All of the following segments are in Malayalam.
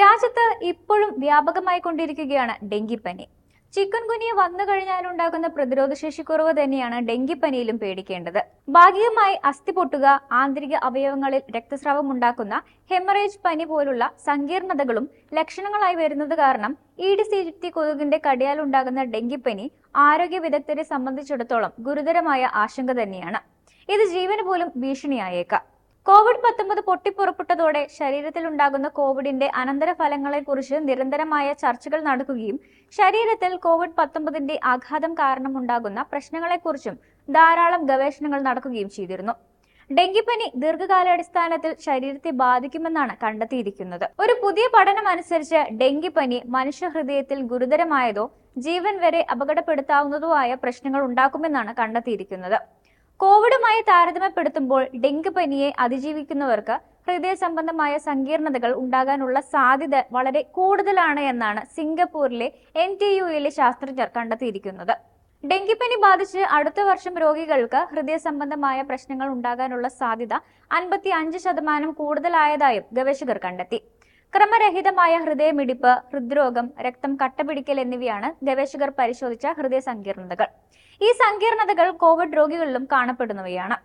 രാജ്യത്ത് ഇപ്പോഴും വ്യാപകമായി കൊണ്ടിരിക്കുകയാണ് ഡെങ്കിപ്പനി. ചിക്കൻ കുനിയ വന്നു കഴിഞ്ഞാലുണ്ടാകുന്ന പ്രതിരോധശേഷി കുറവ് തന്നെയാണ് ഡെങ്കിപ്പനിയിലും പേടിക്കേണ്ടത്. ഭാഗികമായി അസ്ഥി പൊട്ടുക ആന്തരിക അവയവങ്ങളിൽ രക്തസ്രാവം ഉണ്ടാക്കുന്ന ഹെമറേജ് പനി പോലുള്ള സങ്കീർണതകളും ലക്ഷണങ്ങളായി വരുന്നത് കാരണം ഈഡിസ് ഈജിപ്തി കൊതുകിന്റെ കടിയാൽ ഉണ്ടാകുന്ന ഡെങ്കിപ്പനി ആരോഗ്യ വിദഗ്ധരെ സംബന്ധിച്ചിടത്തോളം ഗുരുതരമായ ആശങ്ക തന്നെയാണ്. ഇത് ജീവന് പോലും ഭീഷണിയായേക്കാം. കോവിഡ് പത്തൊമ്പത് പൊട്ടിപ്പുറപ്പെട്ടതോടെ ശരീരത്തിൽ ഉണ്ടാകുന്ന കോവിഡിന്റെ അനന്തരഫലങ്ങളെക്കുറിച്ച് നിരന്തരമായ ചർച്ചകൾ നടക്കുകയും ശരീരത്തിൽ കോവിഡ് പത്തൊമ്പതിന്റെ ആഘാതം കാരണം കാരണമുണ്ടാകുന്ന പ്രശ്നങ്ങളെക്കുറിച്ചും ധാരാളം ഗവേഷണങ്ങൾ നടക്കുകയും ചെയ്തിരുന്നു. ഡെങ്കിപ്പനി ദീർഘകാലാടിസ്ഥാനത്തിൽ ശരീരത്തെ ബാധിക്കുമെന്നാണ് കണ്ടെത്തിയിരിക്കുന്നത്. ഒരു പുതിയ പഠനം അനുസരിച്ച് ഡെങ്കിപ്പനി മനുഷ്യഹൃദയത്തിൽ ഗുരുതരമായതോ ജീവൻ വരെ അപകടപ്പെടുത്താവുന്നതോ ആയ പ്രശ്നങ്ങൾ ഉണ്ടാക്കുമെന്നാണ് കണ്ടെത്തിയിരിക്കുന്നത്. കോവിഡുമായി താരതമ്യപ്പെടുത്തുമ്പോൾ ഡെങ്കു പനിയെ അതിജീവിക്കുന്നവർക്ക് ഹൃദയ സംബന്ധമായ സങ്കീർണതകൾ ഉണ്ടാകാനുള്ള സാധ്യത വളരെ കൂടുതലാണ് എന്നാണ് സിംഗപ്പൂരിലെ എൻ ടി യുയിലെ ശാസ്ത്രജ്ഞർ കണ്ടെത്തിയിരിക്കുന്നത്. ഡെങ്കിപ്പനി ബാധിച്ച് അടുത്ത വർഷം രോഗികൾക്ക് ഹൃദയ സംബന്ധമായ പ്രശ്നങ്ങൾ ഉണ്ടാകാനുള്ള സാധ്യത അൻപത്തി അഞ്ച് ശതമാനം കൂടുതലായതായും ഗവേഷകർ കണ്ടെത്തി. ക്രമരഹിതമായ ഹൃദയമിടിപ്പ് ഹൃദ്രോഗം രക്തം കട്ടപിടിക്കൽ എന്നിവയാണ് ഗവേഷകർ പരിശോധിച്ച ഹൃദയ സങ്കീർണതകൾ ഈ സങ്കീർണതകൾ കോവിഡ് രോഗികളിലും കാണപ്പെടുന്നവയാണ്.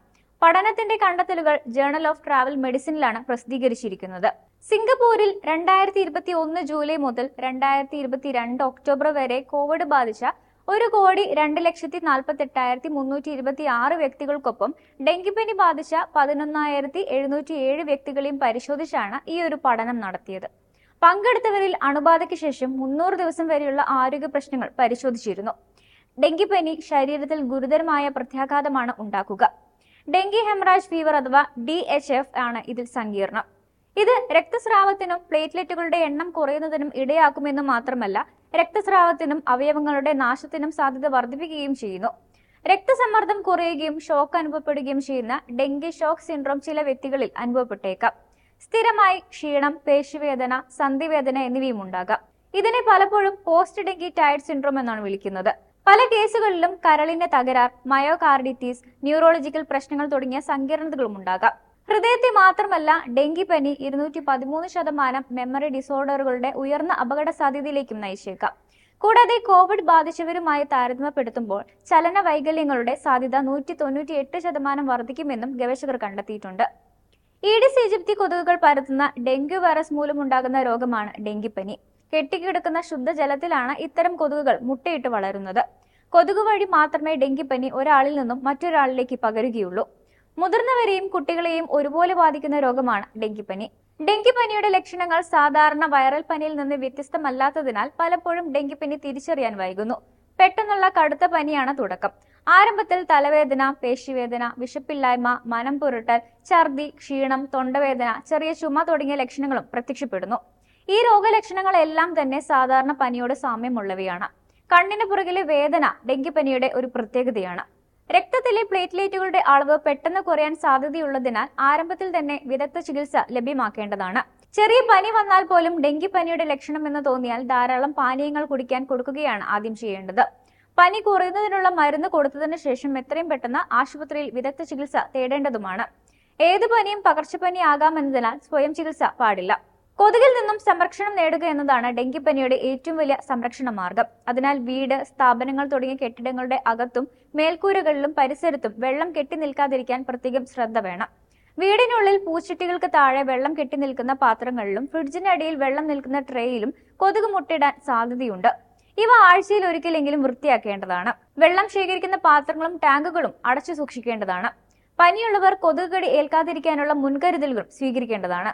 പഠനത്തിന്റെ കണ്ടെത്തലുകൾ ജേണൽ ഓഫ് ട്രാവൽ മെഡിസിനിലാണ് പ്രസിദ്ധീകരിച്ചിരിക്കുന്നത്. സിംഗപ്പൂരിൽ രണ്ടായിരത്തി ഇരുപത്തി ഒന്ന് ജൂലൈ മുതൽ രണ്ടായിരത്തി ഇരുപത്തിരണ്ട് ഒക്ടോബർ വരെ കോവിഡ് ബാധിച്ച ഒരു കോടി രണ്ട് ലക്ഷത്തി നാൽപ്പത്തി എട്ടായിരത്തി മുന്നൂറ്റി ഇരുപത്തി ആറ് വ്യക്തികൾക്കൊപ്പം ഡെങ്കിപ്പനി ബാധിച്ച പതിനൊന്നായിരത്തി എഴുന്നൂറ്റി ഏഴ് വ്യക്തികളെയും പരിശോധിച്ചാണ് ഈ ഒരു പഠനം നടത്തിയത്. പങ്കെടുത്തവരിൽ അണുബാധയ്ക്ക് ശേഷം മുന്നൂറ് ദിവസം വരെയുള്ള ആരോഗ്യ പ്രശ്നങ്ങൾ പരിശോധിച്ചിരുന്നു. ഡെങ്കിപ്പനി ശരീരത്തിൽ ഗുരുതരമായ പ്രത്യാഘാതമാണ് ഉണ്ടാക്കുക. ഡെങ്കി ഹെമറാജ് ഫീവർ അഥവാ ഡി എച്ച് എഫ് ആണ് ഇതിൽ സങ്കീർണം. ഇത് രക്തസ്രാവത്തിനും പ്ലേറ്റ്ലെറ്റുകളുടെ എണ്ണം കുറയുന്നതിനും ഇടയാക്കുമെന്ന് മാത്രമല്ല രക്തസ്രാവത്തിനും അവയവങ്ങളുടെ നാശത്തിനും സാധ്യത വർദ്ധിപ്പിക്കുകയും ചെയ്യുന്നു. രക്തസമ്മർദ്ദം കുറയുകയും ഷോക്ക് അനുഭവപ്പെടുകയും ചെയ്യുന്ന ഡെങ്കി ഷോക്ക് സിൻഡ്രോം ചില വ്യക്തികളിൽ അനുഭവപ്പെട്ടേക്കാം. സ്ഥിരമായി ക്ഷീണം പേശിവേദന സന്ധിവേദന എന്നിവയും ഉണ്ടാകാം. ഇതിനെ പലപ്പോഴും പോസ്റ്റ് ഡെങ്കി ടയർഡ് സിൻഡ്രോം എന്നാണ് വിളിക്കുന്നത്. പല കേസുകളിലും കരളിന്റെ തകരാർ മയോകാർഡിറ്റീസ് ന്യൂറോളജിക്കൽ പ്രശ്നങ്ങൾ തുടങ്ങിയ സങ്കീർണതകളും ഉണ്ടാകാം. ഹൃദയത്തെ മാത്രമല്ല ഡെങ്കിപ്പനി ഇരുന്നൂറ്റി പതിമൂന്ന് ശതമാനം മെമ്മറി ഡിസോർഡറുകളുടെ ഉയർന്ന അപകട സാധ്യതയിലേക്കും നയിച്ചേക്കാം. കൂടാതെ കോവിഡ് ബാധിച്ചവരുമായി താരതമ്യപ്പെടുത്തുമ്പോൾ ചലന വൈകല്യങ്ങളുടെ സാധ്യത നൂറ്റി തൊണ്ണൂറ്റി എട്ട് ശതമാനം വർദ്ധിക്കുമെന്നും ഗവേഷകർ കണ്ടെത്തിയിട്ടുണ്ട്. ഈഡിസ് ഈജിപ്തി കൊതുകുകൾ പരത്തുന്ന ഡെങ്കു വൈറസ് മൂലമുണ്ടാകുന്ന രോഗമാണ് ഡെങ്കിപ്പനി കെട്ടിക്കിടക്കുന്ന ശുദ്ധജലത്തിലാണ് ഇത്തരം കൊതുകുകൾ മുട്ടയിട്ട് വളരുന്നത്. കൊതുക് വഴി മാത്രമേ ഡെങ്കിപ്പനി ഒരാളിൽ നിന്നും മറ്റൊരാളിലേക്ക് പകരുകയുള്ളൂ. മുതിർന്നവരെയും കുട്ടികളെയും ഒരുപോലെ ബാധിക്കുന്ന രോഗമാണ് ഡെങ്കിപ്പനി. ഡെങ്കിപ്പനിയുടെ ലക്ഷണങ്ങൾ സാധാരണ വൈറൽ പനിയിൽ നിന്ന് വ്യത്യസ്തമല്ലാത്തതിനാൽ പലപ്പോഴും ഡെങ്കിപ്പനി തിരിച്ചറിയാൻ വൈകുന്നു. പെട്ടെന്നുള്ള കടുത്ത പനിയാണ് തുടക്കം. ആരംഭത്തിൽ തലവേദന പേശിവേദന വിശപ്പില്ലായ്മ മനം പുരട്ടൽ ഛർദി ക്ഷീണം തൊണ്ടവേദന ചെറിയ ചുമ തുടങ്ങിയ ലക്ഷണങ്ങളും പ്രത്യക്ഷപ്പെടുന്നു. ഈ രോഗലക്ഷണങ്ങളെല്ലാം തന്നെ സാധാരണ പനിയോട് സാമ്യമുള്ളവയാണ്. കണ്ണിന് പുറകിലെ വേദന ഡെങ്കിപ്പനിയുടെ ഒരു പ്രത്യേകതയാണ്. രക്തത്തിലെ പ്ലേറ്റ്ലേറ്റുകളുടെ അളവ് പെട്ടെന്ന് കുറയാൻ സാധ്യതയുള്ളതിനാൽ ആരംഭത്തിൽ തന്നെ വിദഗ്ധ ചികിത്സ ലഭ്യമാക്കേണ്ടതാണ്. ചെറിയ പനി വന്നാൽ പോലും ഡെങ്കിപ്പനിയുടെ ലക്ഷണമെന്ന് തോന്നിയാൽ ധാരാളം പാനീയങ്ങൾ കുടിക്കാൻ കൊടുക്കുകയാണ് ആദ്യം ചെയ്യേണ്ടത്. പനി കുറയുന്നതിനുള്ള മരുന്ന് കൊടുത്തതിന് ശേഷം എത്രയും പെട്ടെന്ന് ആശുപത്രിയിൽ വിദഗ്ധ ചികിത്സ തേടേണ്ടതുമാണ്. ഏത് പനിയും പകർച്ചപ്പനി ആകാമെന്നതിനാൽ സ്വയം ചികിത്സ പാടില്ല. കൊതുകിൽ നിന്നും സംരക്ഷണം നേടുക എന്നതാണ് ഡെങ്കിപ്പനിയുടെ ഏറ്റവും വലിയ സംരക്ഷണ മാർഗം. അതിനാൽ വീട് സ്ഥാപനങ്ങൾ തുടങ്ങിയ കെട്ടിടങ്ങളുടെ അകത്തും മേൽക്കൂരകളിലും പരിസരത്തും വെള്ളം കെട്ടി നിൽക്കാതിരിക്കാൻ പ്രത്യേകം ശ്രദ്ധ വേണം. വീടിനുള്ളിൽ പൂച്ചട്ടികൾക്ക് താഴെ വെള്ളം കെട്ടി നിൽക്കുന്ന പാത്രങ്ങളിലും ഫ്രിഡ്ജിനടിയിൽ വെള്ളം നിൽക്കുന്ന ട്രേയിലും കൊതുക് മുട്ടിടാൻ സാധ്യതയുണ്ട്. ഇവ ആഴ്ചയിൽ ഒരിക്കലെങ്കിലും വൃത്തിയാക്കേണ്ടതാണ്. വെള്ളം ശേഖരിക്കുന്ന പാത്രങ്ങളും ടാങ്കുകളും അടച്ചു സൂക്ഷിക്കേണ്ടതാണ്. പനിയുള്ളവർ കൊതുക് കടി ഏൽക്കാതിരിക്കാനുള്ള മുൻകരുതലുകൾ സ്വീകരിക്കേണ്ടതാണ്.